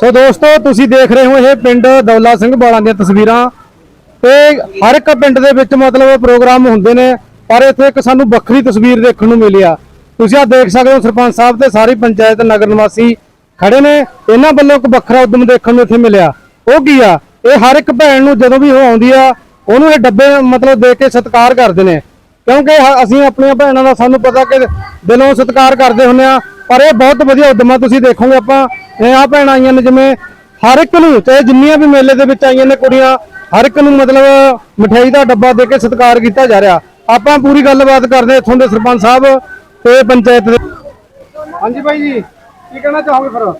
ਸੋ ਦੋਸਤੋ, ਤੁਸੀਂ ਦੇਖ ਰਹੇ ਹੋ ਇਹ ਪਿੰਡ ਦੌਲਾ ਸਿੰਘ ਬਾਲਾਂ ਦੀਆਂ ਤਸਵੀਰਾਂ। ਤੇ ਹਰ ਇੱਕ ਪਿੰਡ ਦੇ ਵਿੱਚ ਮਤਲਬ ਪ੍ਰੋਗਰਾਮ ਹੁੰਦੇ ਨੇ, ਪਰ ਇੱਥੇ ਇੱਕ ਸਾਨੂੰ ਵੱਖਰੀ ਤਸਵੀਰ ਦੇਖਣ ਨੂੰ ਮਿਲੀ ਆ। ਤੁਸੀਂ ਆ ਦੇਖ ਸਕਦੇ ਹੋ, ਸਰਪੰਚ ਸਾਹਿਬ ਤੇ ਸਾਰੀ ਪੰਚਾਇਤ, ਨਗਰ ਨਿਵਾਸੀ ਖੜੇ ਨੇ। ਇਹਨਾਂ ਵੱਲੋਂ ਇੱਕ ਵੱਖਰਾ ਉਦਮ ਦੇਖਣ ਨੂੰ ਇੱਥੇ ਮਿਲਿਆ। ਉਹ ਕੀ ਆ? ਇਹ ਹਰ ਇੱਕ ਭੈਣ ਨੂੰ ਜਦੋਂ ਵੀ ਉਹ ਆਉਂਦੀ ਆ, ਉਹਨੂੰ ਇਹ ਡੱਬੇ ਮਤਲਬ ਦੇ ਕੇ ਸਤਿਕਾਰ ਕਰਦੇ ਨੇ। ਕਿਉਂਕਿ ਅਸੀਂ ਆਪਣੀਆਂ ਭੈਣਾਂ ਦਾ ਸਾਨੂੰ ਪਤਾ ਕਿ ਦਿਲੋਂ ਸਤਿਕਾਰ ਕਰਦੇ ਹੁੰਦੇ ਆ, ਪਰ ਇਹ ਬਹੁਤ ਵਧੀਆ ਉਦਮ ਆ। ਤੁਸੀਂ ਦੇਖੋਗੇ ਆਪਾਂ ਇਹ ਆ ਭੈਣਾਂ ਆਈਆਂ ਨੇ ਜਿਵੇਂ ਹਰ ਇੱਕ ਨੂੰ ਚਾਹੇ ਜਿੰਨੀਆਂ ਵੀ ਮੇਲੇ ਦੇ ਵਿੱਚ ਆਈਆਂ ਨੇ ਕੁੜੀਆਂ ਹਰ ਇੱਕ ਨੂੰ ਮਤਲਬ ਮਠਿਆਈ ਦਾ ਡੱਬਾ ਦੇ ਕੇ ਸਤਿਕਾਰ ਕੀਤਾ ਜਾ ਰਿਹਾ। ਆਪਾਂ ਪੂਰੀ ਗੱਲਬਾਤ ਕਰਦੇ ਹਾਂ ਇੱਥੋਂ ਦੇ ਸਰਪੰਚ ਸਾਹਿਬ ਤੇ ਪੰਚਾਇਤ ਦੇ। ਹਾਂਜੀ ਭਾਈ ਜੀ ਕੀ ਕਹਿਣਾ ਚਾਹੋਗੇ ਫਿਰ?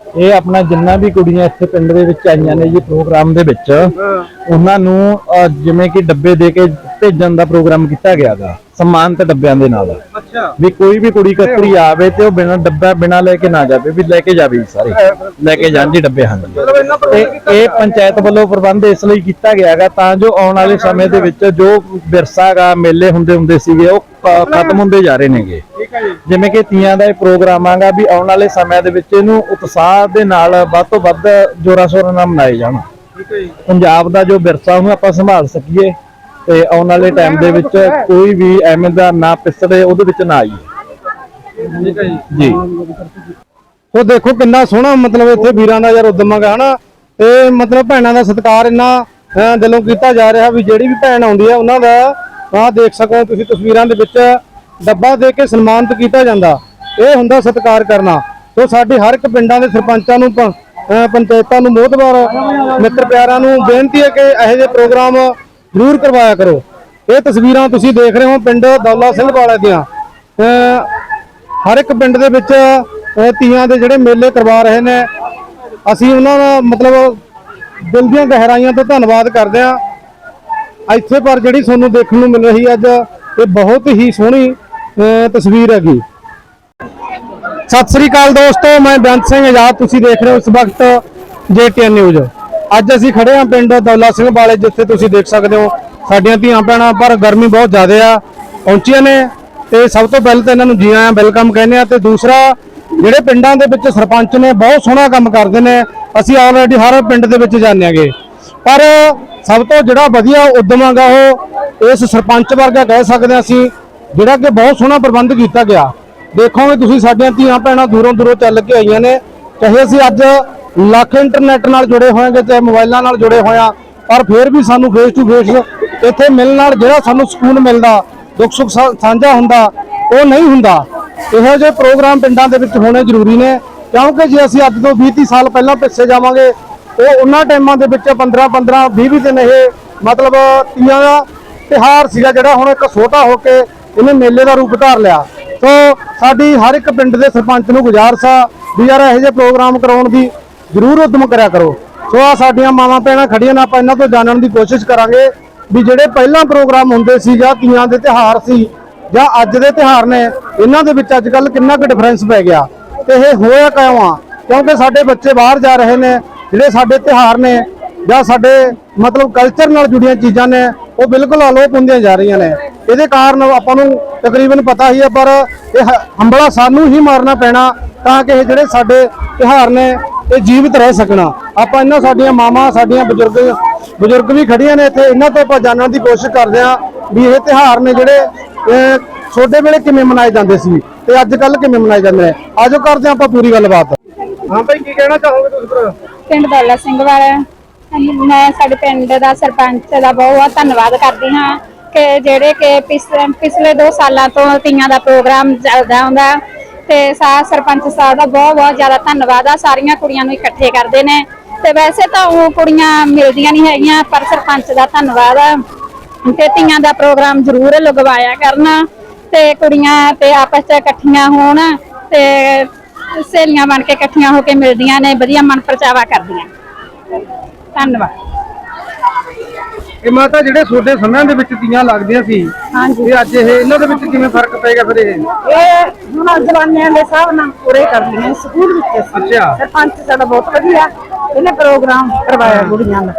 ਇਹ ਆਪਣਾ ਜਿੰਨਾ ਵੀ ਕੁੜੀਆਂ ਇੱਥੇ ਪਿੰਡ ਦੇ ਵਿੱਚ ਆਈਆਂ ਨੇ ਜੀ ਪ੍ਰੋਗਰਾਮ ਦੇ ਵਿੱਚ ਉਹਨਾਂ ਨੂੰ ਜਿਵੇਂ ਕਿ ਡੱਬੇ ਦੇ ਕੇ ਭੇਜਣ ਦਾ ਪ੍ਰੋਗਰਾਮ ਕੀਤਾ ਗਿਆਗਾ ਸਨਮਾਨਿਤ ਡੱਬਿਆਂ ਦੇ ਨਾਲ। ਅੱਛਾ। ਵੀ ਕੋਈ ਵੀ ਕੁੜੀ ਕਤਰੀ ਆਵੇ ਤੇ ਉਹ ਬਿਨਾਂ ਡੱਬਾ ਬਿਨਾਂ ਲੈ ਕੇ ਨਾ ਜਾਵੇ ਵੀ ਲੈ ਕੇ ਜਾਵੇ ਸਾਰੇ। ਲੈ ਕੇ ਜਾਣ ਡੱਬੇ ਹਨ ਤੇ ਇਹ ਪੰਚਾਇਤ ਵੱਲੋਂ ਪ੍ਰਬੰਧ ਇਸ ਲਈ ਕੀਤਾ ਗਿਆਗਾ ਤਾਂ ਜੋ ਆਉਣ ਵਾਲੇ ਸਮੇਂ ਦੇ ਵਿੱਚ ਜੋ ਵਿਰਸਾਗਾ ਮੇਲੇ ਹੁੰਦੇ ਹੁੰਦੇ ਸੀਗੇ ਉਹ ਖਤਮ ਹੁੰਦੇ ਜਾ ਰਹੇ ਨੇਗੇ। ਜਿਵੇਂ ਕਿ ਤੀਆਂ ਦਾ ਇਹ ਪ੍ਰੋਗਰਾਮ ਆਗਾ ਵੀ ਆਉਣ ਵਾਲੇ ਸਮੇਂ ਦੇ ਵਿੱਚ ਇਹਨੂੰ ਉਤਸ਼ਾਹ ਦੇ ਨਾਲ ਵੱਧ ਤੋਂ ਵੱਧ ਜੋਰਾਂ ਸ਼ੋਰਾਂ ਨਾਲ ਮਨਾਏ ਜਾਣ। ਪੰਜਾਬ ਦਾ ਜੋ ਵਿਰਸਾ ਉਹਨੂੰ ਆਪਾਂ ਸੰਭਾਲ ਸਕੀਏ। ਤੇ ਆਉਣ ਵਾਲੇ ਟਾਈਮ ਦੇ ਵਿੱਚ ਕੋਈ ਵੀ ਐਵੇਂ ਦਾ ਨਾ ਪਿਸੜੇ ਉਹਦੇ ਵਿੱਚ ਨਾ ਆਈਏ। ਠੀਕ ਹੈ ਜੀ। ਸੋ ਦੇਖੋ ਕਿੰਨਾ ਸੋਹਣਾ ਮਤਲਬ ਇੱਥੇ ਵੀਰਾਂ ਦਾ ਯਾਰ ਉਦਮ ਹੈਗਾ ਹਨਾ? ਤੇ ਮਤਲਬ ਭੈਣਾਂ ਦਾ ਸਤਿਕਾਰ ਇੰਨਾ ਦਿਲੋਂ ਕੀਤਾ ਜਾ ਰਿਹਾ ਵੀ ਜਿਹੜੀ ਵੀ ਭੈਣ ਆਉਂਦੀ ਹੈ ਉਹਨਾਂ ਦਾ ਆਹ ਦੇਖ ਸਕੋ ਤੁਸੀਂ ਤਸਵੀਰਾਂ ਦੇ ਵਿੱਚ ਡੱਬਾ ਦੇ ਕੇ ਸਨਮਾਨਿਤ ਕੀਤਾ ਜਾਂਦਾ। ਇਹ ਹੁੰਦਾ ਸਤਿਕਾਰ ਕਰਨਾ। ਸੋ ਸਾਡੇ ਹਰ ਇੱਕ ਪਿੰਡਾਂ ਦੇ ਸਰਪੰਚਾਂ ਨੂੰ ਪੰਚਾਇਤਾਂ ਨੂੰ ਮੋਹਤਵਾਰ ਮਿੱਤਰ ਪਿਆਰਾਂ ਨੂੰ ਬੇਨਤੀ ਹੈ ਕਿ ਇਹੋ ਜਿਹੇ ਪ੍ਰੋਗਰਾਮ ਜ਼ਰੂਰ ਕਰਵਾਇਆ ਕਰੋ। ਇਹ ਤਸਵੀਰਾਂ ਤੁਸੀਂ ਦੇਖ ਰਹੇ ਹੋ ਪਿੰਡ ਦੌਲਾ ਸਿੰਘ ਵਾਲੇ ਦੀਆਂ। ਹਰ ਇੱਕ ਪਿੰਡ ਦੇ ਵਿੱਚ ਅਹ, ਤੀਆਂ ਦੇ ਜਿਹੜੇ ਮੇਲੇ ਕਰਵਾ ਰਹੇ ਨੇ। ਅਸੀਂ ਉਹਨਾਂ ਦਾ ਮਤਲਬ ਦਿਲ ਦੀਆਂ ਗਹਿਰਾਈਆਂ ਤੋਂ ਧੰਨਵਾਦ ਕਰਦੇ ਹਾਂ। ਇੱਥੇ ਪਰ ਜਿਹੜੀ ਤੁਹਾਨੂੰ ਦੇਖਣ ਨੂੰ ਮਿਲ ਰਹੀ ਅੱਜ ਇਹ ਬਹੁਤ ਹੀ ਸੋਹਣੀ ਤਸਵੀਰ ਹੈਗੀ। ਸਤਿ ਸ੍ਰੀ ਅਕਾਲ ਦੋਸਤੋ ਮੈਂ ਬੇਅੰਤ ਸਿੰਘ ਆਜ਼ਾਦ। ਤੁਸੀਂ ਦੇਖ ਰਹੇ ਹੋ ਇਸ ਵਕਤ ਜੇਟੀਐਨ ਨਿਊਜ਼। ਅੱਜ ਅਸੀਂ ਖੜੇ ਹਾਂ ਪਿੰਡ ਦੌਲਾ ਸਿੰਘ ਵਾਲੇ, ਜਿੱਥੇ ਤੁਸੀਂ ਦੇਖ ਸਕਦੇ ਹੋ ਸਾਡੀਆਂ ਧੀਆਂ ਭੈਣਾਂ, ਪਰ ਗਰਮੀ ਬਹੁਤ ਜ਼ਿਆਦਾ ਆ। ਪਹੁੰਚੀਆਂ ਨੇ ਤੇ ਸਭ ਤੋਂ ਪਹਿਲਾਂ ਤਾਂ ਇਹਨਾਂ ਨੂੰ ਜੀ ਆਇਆਂ ਵੈਲਕਮ ਕਹਿੰਦੇ ਆ ਤੇ ਦੂਸਰਾ, ਜਿਹੜੇ ਪਿੰਡਾਂ ਦੇ ਵਿੱਚ ਸਰਪੰਚ ਨੇ, ਬਹੁਤ ਸੋਹਣਾ ਕੰਮ ਕਰਦੇ ਨੇ। ਅਸੀਂ ਆਲਰੇਡੀ ਹਰ ਪਿੰਡ ਦੇ ਵਿੱਚ ਜਾਂਦੇ ਆਂਗੇ ਪਰ ਸਭ ਤੋਂ ਜਿਹੜਾ ਵਧੀਆ ਉਦਮ ਹੈਗਾ ਉਹ ਇਸ ਸਰਪੰਚ ਵਰਗਾ ਕਹਿ ਸਕਦੇ ਹਾਂ ਅਸੀਂ, ਜਿਹੜਾ ਕਿ ਬਹੁਤ ਸੋਹਣਾ ਪ੍ਰਬੰਧ ਕੀਤਾ ਗਿਆ। ਦੇਖੋਗੇ ਤੁਸੀਂ ਸਾਡੀਆਂ ਧੀਆਂ ਭੈਣਾਂ ਦੂਰੋਂ ਦੂਰੋਂ ਚੱਲ ਕੇ ਆਈਆਂ ਨੇ। ਚਾਹੇ ਅਸੀਂ ਅੱਜ ਲੱਖ ਇੰਟਰਨੈਟ ਨਾਲ ਜੁੜੇ ਹੋਏਗੇ ਤੇ ਮੋਬਾਈਲਾਂ ਨਾਲ ਜੁੜੇ ਹੋਇਆ ਪਰ ਫਿਰ ਵੀ ਸਾਨੂੰ ਫੇਸ ਟੂ ਫੇਸ ਇੱਥੇ ਮਿਲਣ ਨਾਲ ਜਿਹੜਾ ਸਾਨੂੰ ਸਕੂਨ ਮਿਲਦਾ, ਦੁੱਖ ਸੁੱਖ ਸਾਂਝਾ ਹੁੰਦਾ, ਉਹ ਨਹੀਂ ਹੁੰਦਾ। ਇਹੋ ਜਿਹੇ ਪ੍ਰੋਗਰਾਮ ਪਿੰਡਾਂ ਦੇ ਵਿੱਚ ਹੋਣੇ ਜ਼ਰੂਰੀ ਨੇ, ਕਿਉਂਕਿ ਜੇ ਅਸੀਂ ਅੱਜ ਤੋਂ 20 30 ਸਾਲ ਪਹਿਲਾਂ ਪਿੱਛੇ ਜਾਵਾਂਗੇ, ਉਹ ਉਹਨਾਂ ਟਾਈਮਾਂ ਦੇ ਵਿੱਚ 15 15 20 20 ਦਿਨ ਇਹ ਮਤਲਬ ਤੀਆਂ ਦਾ ਤਿਹਾਰ ਸੀਗਾ ਜਿਹੜਾ ਹੁਣ ਇੱਕ ਛੋਟਾ ਹੋ ਕੇ ਇਹਨੇ ਮੇਲੇ ਦਾ ਰੂਪ ਧਾਰ ਲਿਆ। ਸੋ ਸਾਡੀ ਹਰ ਇੱਕ ਪਿੰਡ ਦੇ ਸਰਪੰਚ ਨੂੰ ਗੁਜ਼ਾਰਿਸ਼ ਆ ਵੀ ਯਾਰ ਇਹੋ ਜਿਹੇ ਪ੍ਰੋਗਰਾਮ ਕਰਾਉਣ ਦੀ ਜ਼ਰੂਰ ਉਦਮ ਕਰਿਆ ਕਰੋ। ਸੋ ਆ ਸਾਡੀਆਂ ਮਾਵਾਂ ਭੈਣਾਂ ਖੜੀਆਂ ਨੇ, ਆਪਾਂ ਇਹਨਾਂ ਤੋਂ ਜਾਣਨ ਦੀ ਕੋਸ਼ਿਸ਼ ਕਰਾਂਗੇ ਵੀ ਜਿਹੜੇ ਪਹਿਲਾਂ ਪ੍ਰੋਗਰਾਮ ਹੁੰਦੇ ਸੀ ਜਾਂ ਤੀਆਂ ਦੇ ਤਿਹਾਰ ਸੀ ਜਾਂ ਅੱਜ ਦੇ ਤਿਹਾਰ ਨੇ, ਇਹਨਾਂ ਦੇ ਵਿੱਚ ਅੱਜ ਕੱਲ ਕਿੰਨਾ ਕੁ ਡਿਫਰੈਂਸ ਪੈ ਗਿਆ। ਤੇ ਇਹ ਹੋਇਆ ਕਿਉਂ ਆ? ਕਿਉਂਕਿ ਸਾਡੇ ਬੱਚੇ ਬਾਹਰ ਜਾ ਰਹੇ ਨੇ, ਜਿਹੜੇ ਸਾਡੇ ਤਿਹਾਰ ਨੇ ਜਾਂ ਸਾਡੇ ਮਤਲਬ ਕਲਚਰ ਨਾਲ ਜੁੜੀਆਂ ਚੀਜ਼ਾਂ ਨੇ, ਉਹ ਬਿਲਕੁਲ ਅਲੋਪ ਹੁੰਦੀਆਂ ਜਾ ਰਹੀਆਂ ਨੇ। ਇਹਦੇ ਕਾਰਨ ਆਪਾਂ ਨੂੰ ਤਕਰੀਬਨ ਪਤਾ ਹੀ ਹੈ ਪਰ ਇਹ ਹੰਬਲਾ ਸਾਨੂੰ ਹੀ ਮਾਰਨਾ ਪੈਣਾ ਤਾਂ ਕਿ ਇਹ ਜਿਹੜੇ ਸਾਡੇ ਤਿਹਾਰ ਨੇ ਇਹ ਜੀਵਿਤ ਰਹਿ ਸਕਣਾ। ਆਪਾਂ ਇਹਨਾਂ ਸਾਡੀਆਂ ਮਾਵਾਂ, ਸਾਡੀਆਂ ਬਜ਼ੁਰਗ ਬਜ਼ੁਰਗ ਵੀ ਖੜੀਆਂ ਨੇ ਇੱਥੇ। ਇਹਨਾਂ ਤੋਂ ਆਪਾਂ ਜਾਣਨ ਦੀ ਕੋਸ਼ਿਸ਼ ਕਰਦੇ ਹਾਂ ਵੀ ਇਹ ਤਿਹਾਰ ਨੇ ਜਿਹੜੇ ਛੋਟੇ ਵੇਲੇ ਕਿਵੇਂ ਮਨਾਏ ਜਾਂਦੇ ਸੀ ਤੇ ਅੱਜ ਕੱਲ ਕਿਵੇਂ ਮਨਾਏ ਜਾਂਦੇ ਨੇ। ਆਜੋ ਕਰਦੇ ਆਪਾਂ ਪੂਰੀ ਗੱਲਬਾਤ। ਹਾਂ ਭਾਈ, ਕੀ ਕਹਿਣਾ ਚਾਹੋਗੇ ਤੁਸੀਂ ਫਿਰ ਪਿੰਡ ਦੌਲਾ ਸਿੰਘ ਵਾਲਾ। ਮੈਂ ਸਾਡੇ ਪਿੰਡ ਦਾ ਸਰਪੰਚ ਦਾ ਬਹੁਤ ਬਹੁਤ ਧੰਨਵਾਦ ਕਰਦੀ ਹਾਂ ਕਿ ਜਿਹੜੇ ਕਿ ਪਿਛਲੇ 2 ਸਾਲਾਂ ਤੋਂ ਤੀਆਂ ਦਾ ਪ੍ਰੋਗਰਾਮ ਚੱਲਦਾ ਹੁੰਦਾ। ਤੇ ਸਾਹ ਸਰਪੰਚ ਸਾਹਿਬ ਦਾ ਬਹੁਤ ਬਹੁਤ ਜ਼ਿਆਦਾ ਧੰਨਵਾਦ ਆ। ਸਾਰੀਆਂ ਕੁੜੀਆਂ ਨੂੰ ਇਕੱਠੇ ਕਰਦੇ ਨੇ। ਤੇ ਵੈਸੇ ਤਾਂ ਉਹ ਕੁੜੀਆਂ ਮਿਲਦੀਆਂ ਨਹੀਂ ਹੈਗੀਆਂ, ਪਰ ਸਰਪੰਚ ਦਾ ਧੰਨਵਾਦ ਆ। ਤੇ ਧੀਆਂ ਦਾ ਪ੍ਰੋਗਰਾਮ ਜ਼ਰੂਰ ਲਗਵਾਇਆ ਕਰਨਾ ਤੇ ਕੁੜੀਆਂ ਤੇ ਆਪਸ ਚ ਇਕੱਠੀਆਂ ਹੋਣ ਤੇ ਸਹੇਲੀਆਂ ਬਣ ਕੇ ਇਕੱਠੀਆਂ ਹੋ ਕੇ ਮਿਲਦੀਆਂ ਨੇ, ਵਧੀਆ ਮਨ ਪਰਚਾਵਾ ਕਰਦੀਆਂ। ਧੰਨਵਾਦ। ਇਹ ਮਾਤਾ ਜਿਹੜੇ ਛੋਟੇ ਸਮਿਆਂ ਦੇ ਵਿੱਚ ਤੀਆਂ ਲੱਗਦੀਆਂ ਸੀ ਹਾਂਜੀ। ਤੇ ਅੱਜ ਇਹ ਇਹਨਾਂ ਦੇ ਵਿੱਚ ਕਿਵੇਂ ਫ਼ਰਕ ਪਏਗਾ ਫਿਰ ਇਹ? ਇਹ ਹੁਣ ਜਵਾਨੀਆਂ ਦੇ ਹਿਸਾਬ ਨਾਲ ਪੂਰੇ ਕਰਦੀਆਂ ਸਕੂਲ ਵਿੱਚ ਅੱਛਾ। ਸਰਪੰਚ ਸਾਡਾ ਬਹੁਤ ਵਧੀਆ ਇਹਨੇ ਪ੍ਰੋਗਰਾਮ ਕਰਵਾਇਆ ਕੁੜੀਆਂ ਦਾ।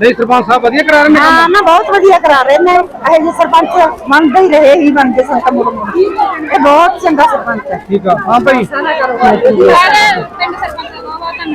ਨਹੀਂ ਸਰਪੰਚ ਸਾਹਿਬ ਵਧੀਆ ਕਰਾ ਰਹੇ ਨੇ? ਕੰਮ? ਹਾਂ ਨਾ ਬਹੁਤ ਵਧੀਆ ਕਰਾ ਰਹੇ ਨੇ। ਇਹ ਜੀ ਸਰਪੰਚ ਮੰਨਦੇ ਹੀ ਰਹੇ ਹੀ ਬਣਦੇ ਸੰਤ ਮੁੜ ਮੁੜ। ਇਹ ਬਹੁਤ ਚੰਗਾ ਸਰਪੰਚ ਹੈ। ਠੀਕ ਆ। ਹਾਂ ਭਾਈ।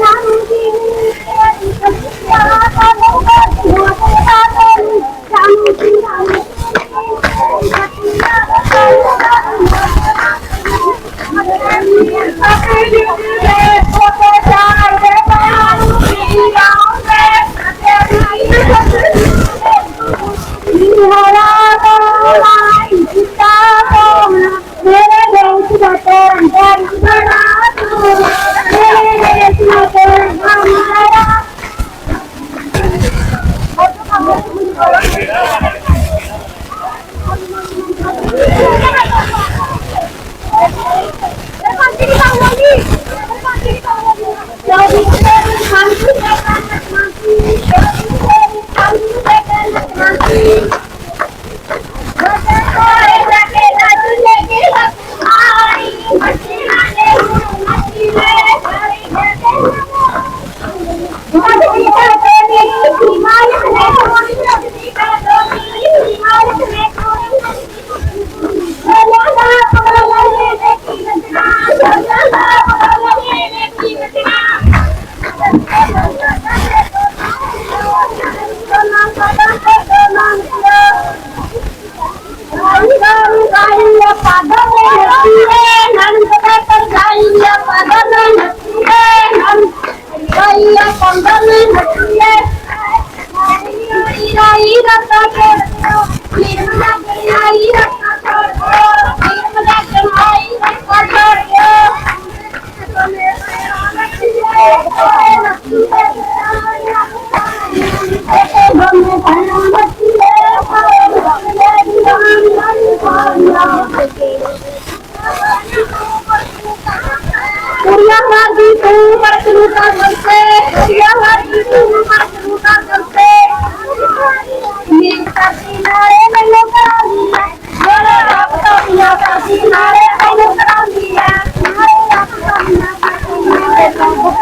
Yeah.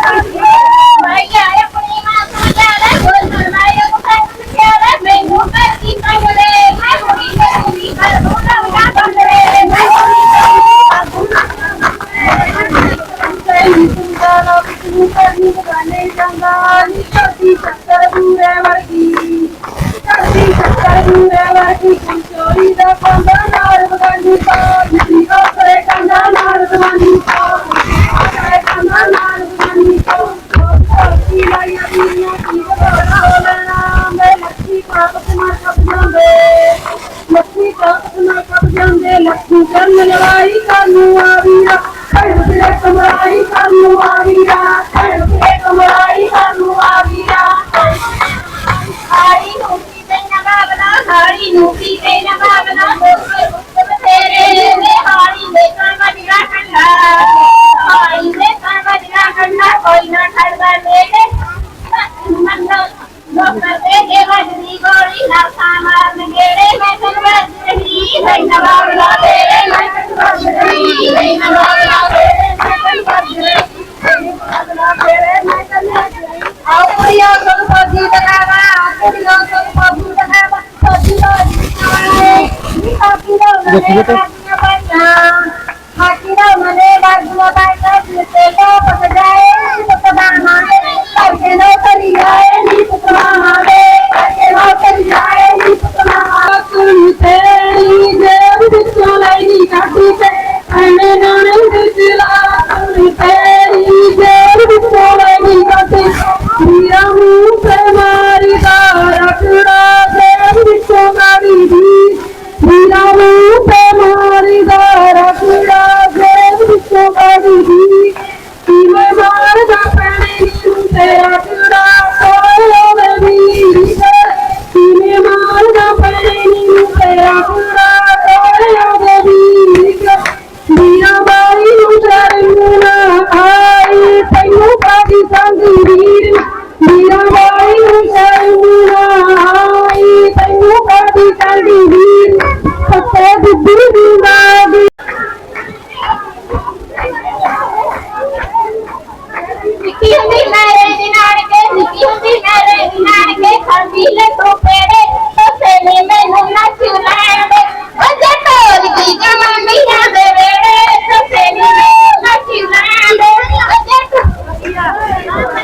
哎 呀 ਕਰਨ ਲੜਾਈ ਕਾਨੂੰ ਆਵੀਰਾ দেখি তো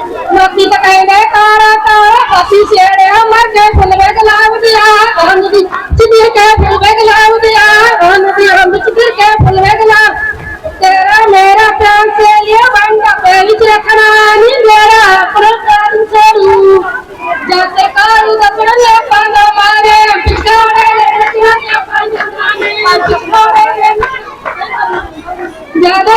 ਲੋਕੀ ਤਾਂ ਕਹਿੰਦੇ ਕਾਰਾ ਕਾਰਾ ਪਾਪੀ ਛੇੜਿਆ, ਮਰ ਗਏ ਫੁੱਲ ਵੇਗ ਲਾਉ ਦਿਆ ਰੰਗ ਦੀ ਚਿੱਬੇ ਕੇ ਫੁੱਲ ਵੇਗ ਲਾਉ ਦਿਆ ਰੰਗ ਦੀ ਰੰਗ ਚਿੱਬੇ ਕੇ ਫੁੱਲ ਵੇਗ ਲਾ ਤੇਰਾ ਮੇਰਾ ਪਿਆਰ ਸੇ ਲਿਆ ਬੰਦਾ ਪਹਿਲੀ ਚ ਰੱਖਣਾ ਨੀ ਮੇਰਾ ਪ੍ਰਕਾਰ ਸਰੂ ਜਾਤੇ ਕਾਰੂ ਦਾ ਪੜ ਲੈ ਪਾਂਦਾ ਮਾਰੇ ਪਿਛਾੜੇ ਲੈ ਰੱਖਣਾ ਨੀ ਆਪਾਂ ਜਮਾਨੇ ਜਦੋਂ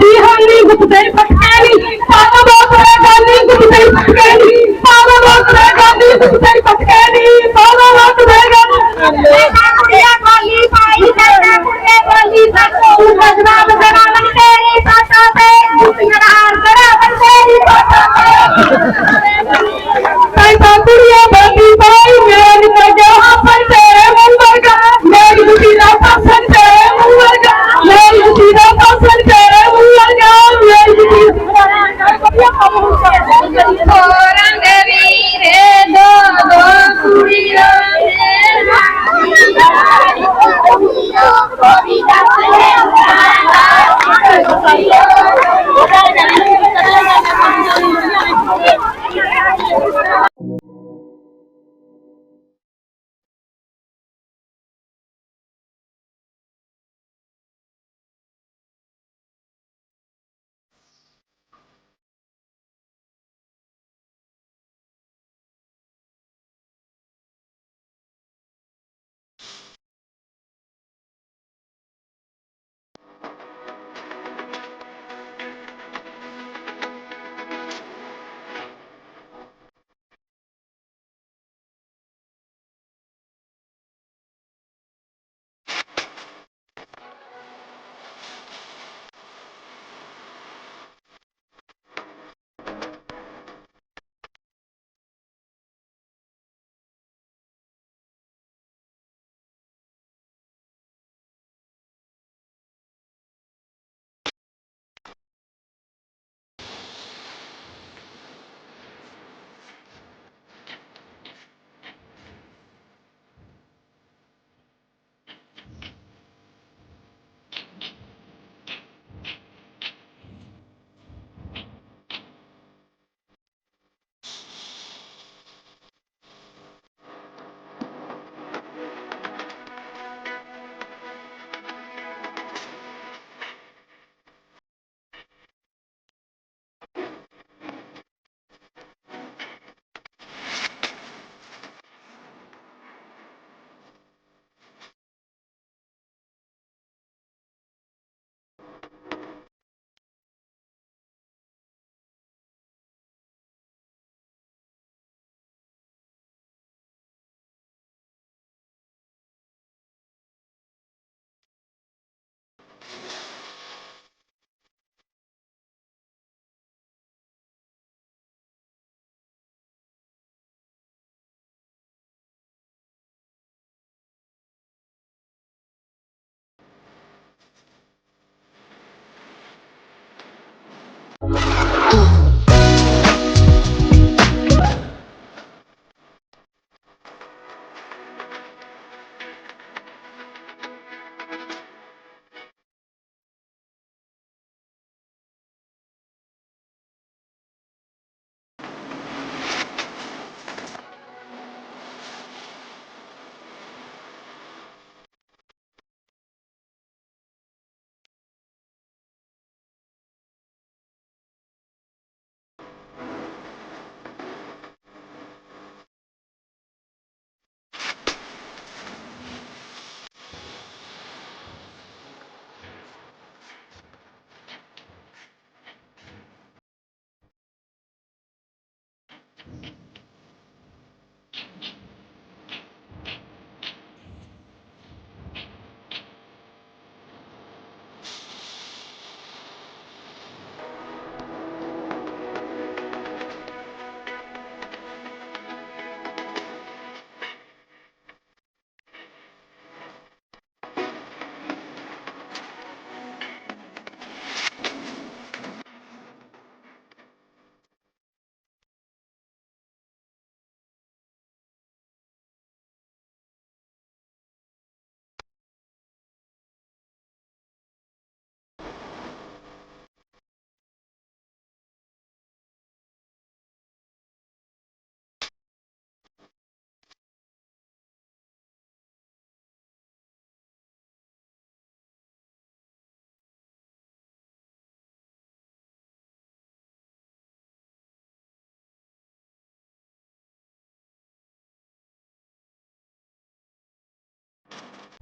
ਨਹੀਂ ਕਰਦੀ ਹਾਨੀ ਗੁੱਤੇ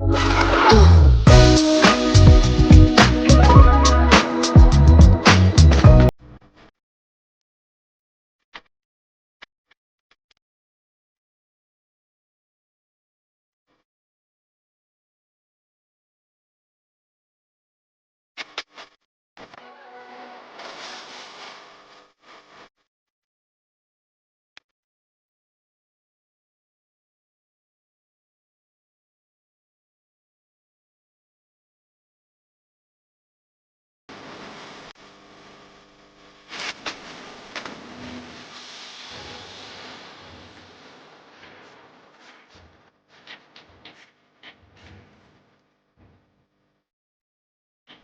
Oh.